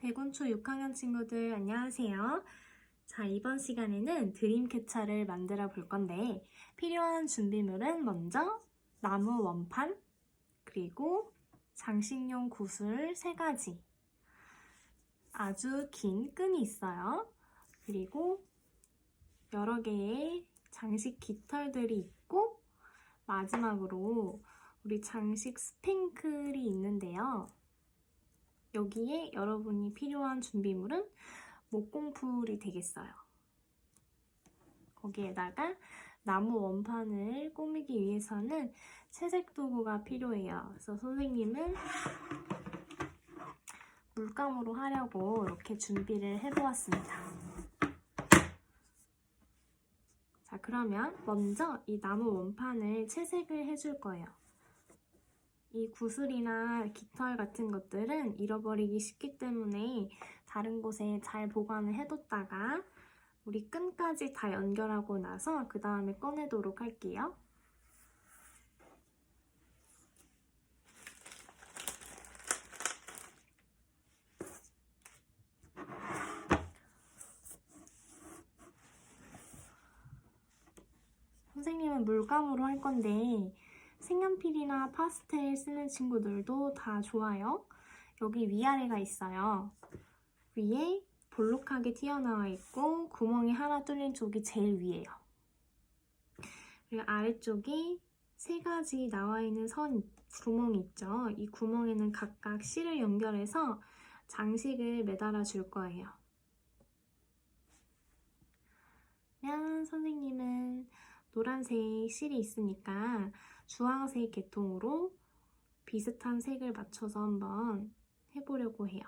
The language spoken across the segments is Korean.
백운초 6학년 친구들 안녕하세요. 자, 이번 시간에는 드림캐쳐를 만들어 볼 건데 필요한 준비물은 먼저 나무 원판, 그리고 장식용 구슬 3가지, 아주 긴 끈이 있어요. 그리고 여러 개의 장식 깃털들이 있고 마지막으로 우리 장식 스팽클이 있는데요. 여기에 여러분이 필요한 준비물은 목공풀이 되겠어요. 거기에다가 나무 원판을 꾸미기 위해서는 채색 도구가 필요해요. 그래서 선생님은 물감으로 하려고 이렇게 준비를 해보았습니다. 자, 그러면 먼저 이 나무 원판을 채색을 해줄 거예요. 이 구슬이나 깃털 같은 것들은 잃어버리기 쉽기 때문에 다른 곳에 잘 보관을 해뒀다가 우리 끈까지 다 연결하고 나서 그 다음에 꺼내도록 할게요. 선생님은 물감으로 할 건데 색연필이나 파스텔 쓰는 친구들도 다 좋아요. 여기 위아래가 있어요. 위에 볼록하게 튀어나와 있고 구멍이 하나 뚫린 쪽이 제일 위에요. 그리고 아래쪽에 세 가지 나와 있는 선 구멍이 있죠. 이 구멍에는 각각 실을 연결해서 장식을 매달아 줄 거예요. 그러면 선생님은 노란색 실이 있으니까 주황색 계통으로 비슷한 색을 맞춰서 한번 해보려고 해요.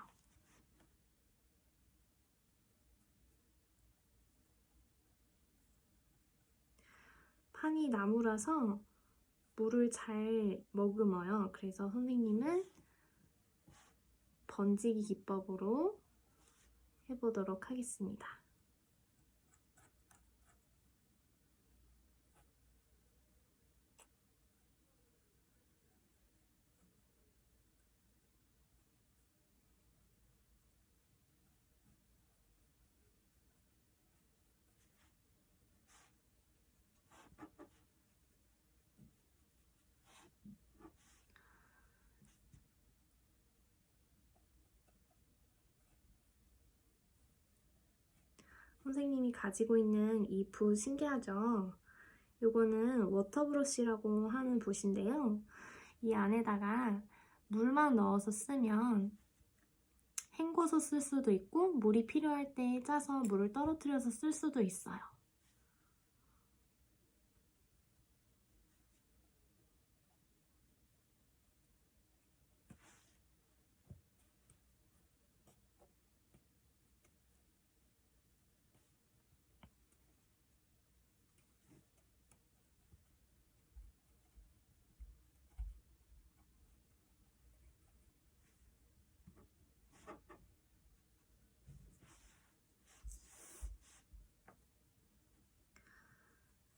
판이 나무라서 물을 잘 머금어요. 그래서 선생님은 번지기 기법으로 해보도록 하겠습니다. 선생님이 가지고 있는 이 붓 신기하죠? 요거는 워터브러쉬라고 하는 붓인데요. 이 안에다가 물만 넣어서 쓰면 헹궈서 쓸 수도 있고 물이 필요할 때 짜서 물을 떨어뜨려서 쓸 수도 있어요.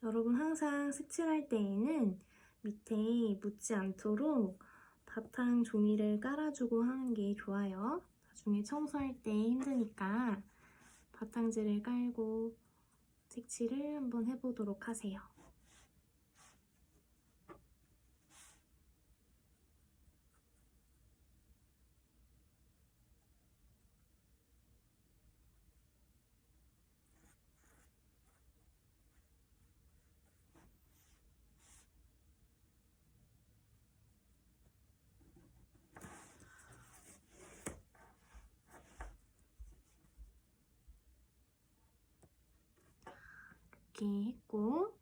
여러분 항상 색칠할 때에는 밑에 묻지 않도록 바탕 종이를 깔아주고 하는 게 좋아요. 나중에 청소할 때 힘드니까 바탕지를 깔고 색칠을 한번 해보도록 하세요. 이렇게 했고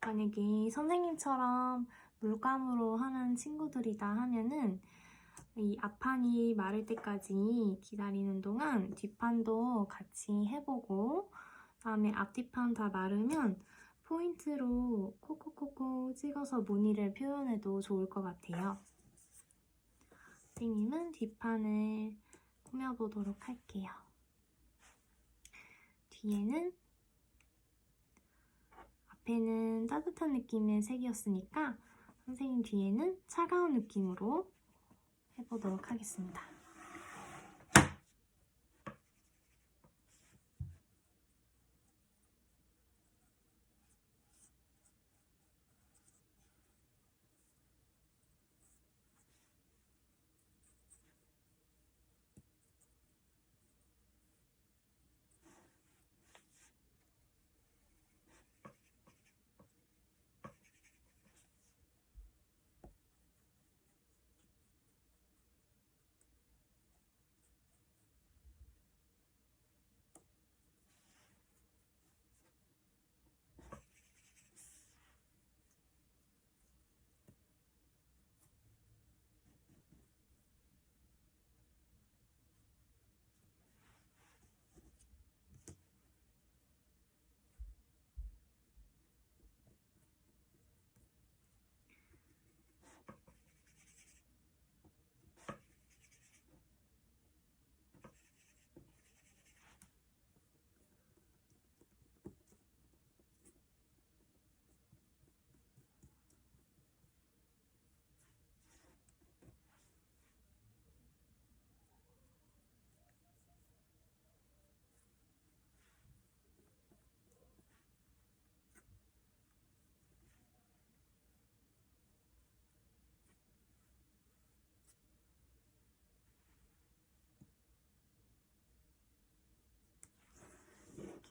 만약에 선생님처럼 물감으로 하는 친구들이다 하면은 이 앞판이 마를 때까지 기다리는 동안 뒷판도 같이 해보고 다음에 앞뒤판 다 마르면 포인트로 콕콕콕콕 찍어서 무늬를 표현해도 좋을 것 같아요. 선생님은 뒷판을 꾸며보도록 할게요. 뒤에는 앞에는 따뜻한 느낌의 색이었으니까 선생님 뒤에는 차가운 느낌으로 해보도록 하겠습니다.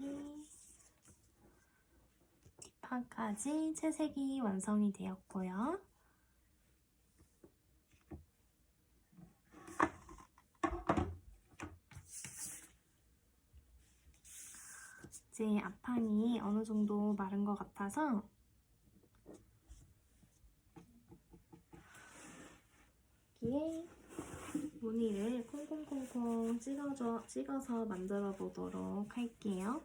여기 뒷판까지 채색이 완성이 되었고요. 이제 앞판이 어느 정도 마른 것 같아서 여기에 무늬를 콩콩콩콩 찍어줘, 찍어서 만들어 보도록 할게요.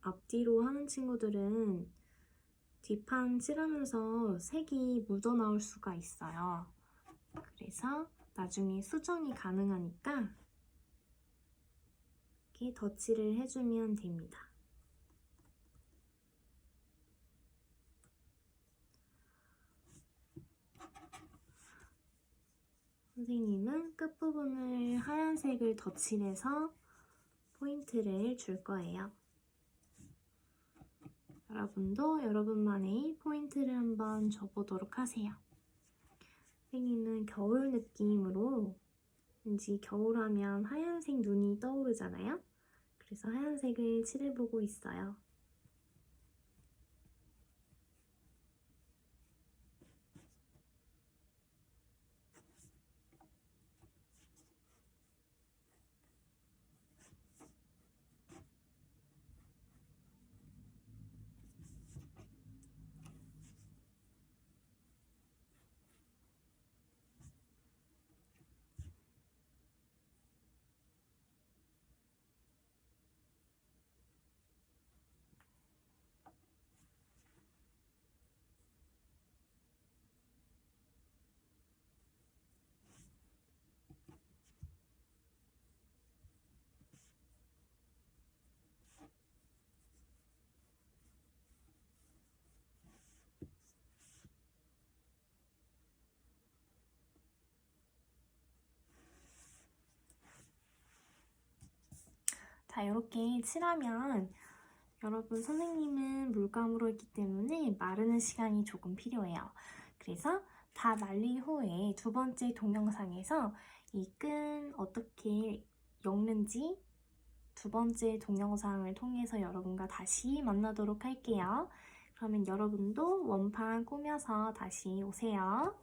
앞뒤로 하는 친구들은 뒷판 칠하면서 색이 묻어나올 수가 있어요. 그래서 나중에 수정이 가능하니까 이렇게 덧칠을 해주면 됩니다. 선생님은 끝부분을 하얀색을 덧칠해서 포인트를 줄 거예요. 여러분도 여러분만의 포인트를 한번 줘보도록 하세요. 선생님은 겨울 느낌으로 왠지 겨울하면 하얀색 눈이 떠오르잖아요. 그래서 하얀색을 칠해보고 있어요. 자, 이렇게 칠하면 여러분 선생님은 물감으로 했기 때문에 마르는 시간이 조금 필요해요. 그래서 다 말린 후에 두 번째 동영상에서 이 끈 어떻게 엮는지 두 번째 동영상을 통해서 여러분과 다시 만나도록 할게요. 그러면 여러분도 원판 꾸며서 다시 오세요.